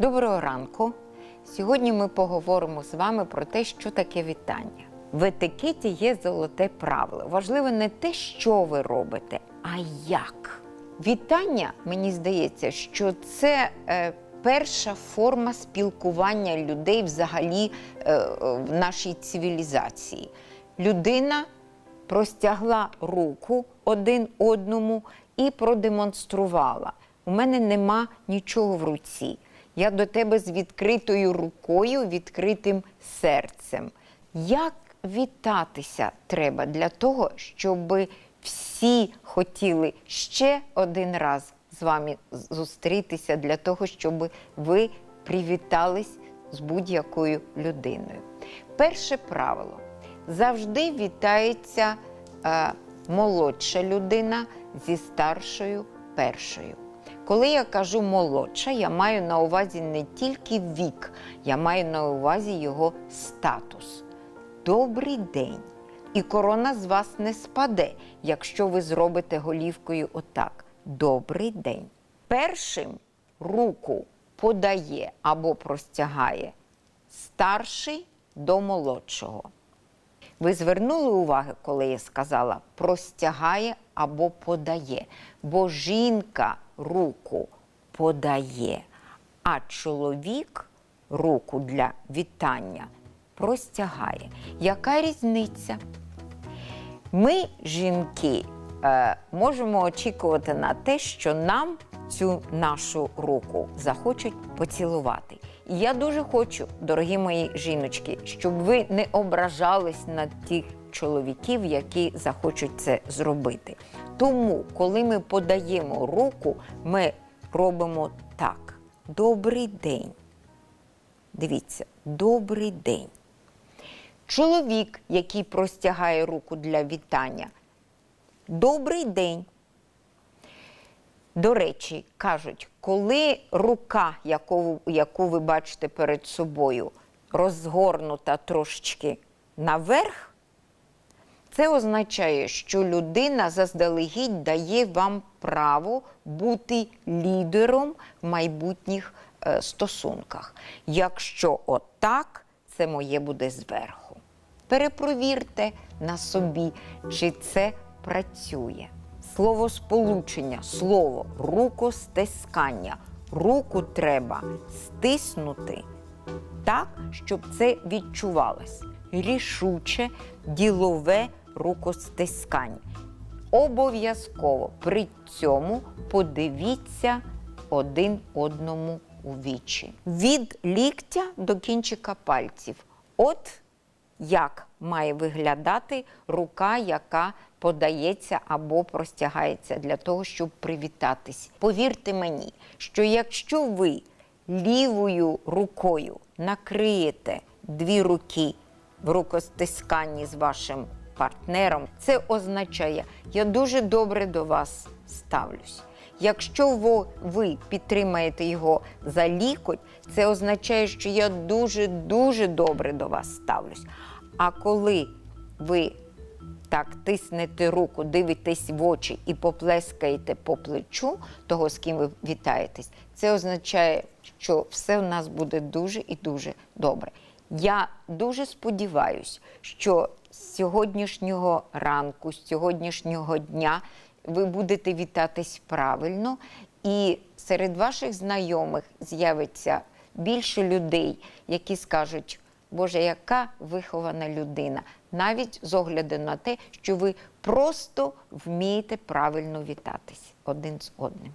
Доброго ранку. Сьогодні ми поговоримо з вами про те, що таке вітання. В етикеті є золоте правило. Важливо не те, що ви робите, а як. Вітання, мені здається, що це е, перша форма спілкування людей взагалі е, е, в нашій цивілізації. Людина простягла руку один одному і продемонструвала. У мене нема нічого в руці. Я до тебе з відкритою рукою, відкритим серцем. Як вітатися треба для того, щоб всі хотіли ще один раз з вами зустрітися, для того, щоб ви привітались з будь-якою людиною? Перше правило завжди вітається е, молодша людина зі старшою першою. Коли я кажу молодша, я маю на увазі не тільки вік, я маю на увазі його статус. Добрий день! І корона з вас не спаде, якщо ви зробите голівкою отак. Добрий день. Першим руку подає або простягає старший до молодшого. Ви звернули увагу, коли я сказала простягає або подає, бо жінка руку подає, а чоловік руку для вітання простягає. Яка різниця? Ми, жінки, е, можемо очікувати на те, що нам цю нашу руку захочуть поцілувати. І я дуже хочу, дорогі мої жіночки, щоб ви не ображались на тих чоловіків, які захочуть це зробити. Тому, коли ми подаємо руку, ми робимо так: добрий день. Дивіться, добрий день. Чоловік, який простягає руку для вітання. Добрий день. До речі, кажуть, коли рука, яку, яку ви бачите перед собою, розгорнута трошечки наверх, це означає, що людина заздалегідь дає вам право бути лідером в майбутніх е, стосунках. Якщо отак, це моє буде зверху. Перепровірте на собі, чи це працює. Слово сполучення, слово рукостискання. Руку треба стиснути так, щоб це відчувалось. Рішуче, ділове рукостискання. Обов'язково при цьому подивіться один одному у вічі. Від ліктя до кінчика пальців. От як має виглядати рука, яка подається або простягається для того, щоб привітатись. Повірте мені, що якщо ви лівою рукою накриєте дві руки в рукостисканні з вашим партнером, це означає, я дуже добре до вас ставлюсь. Якщо ви, підтримаєте його за лікоть, це означає, що я дуже-дуже добре до вас ставлюсь. А коли ви так тиснете руку, дивитесь в очі і поплескаєте по плечу того, з ким ви вітаєтесь, це означає, що все в нас буде дуже і дуже добре. Я дуже сподіваюся, що з сьогоднішнього ранку, з сьогоднішнього дня ви будете вітатись правильно, і серед ваших знайомих з'явиться більше людей, які скажуть, Боже, яка вихована людина, навіть з огляду на те, що ви просто вмієте правильно вітатись один з одним.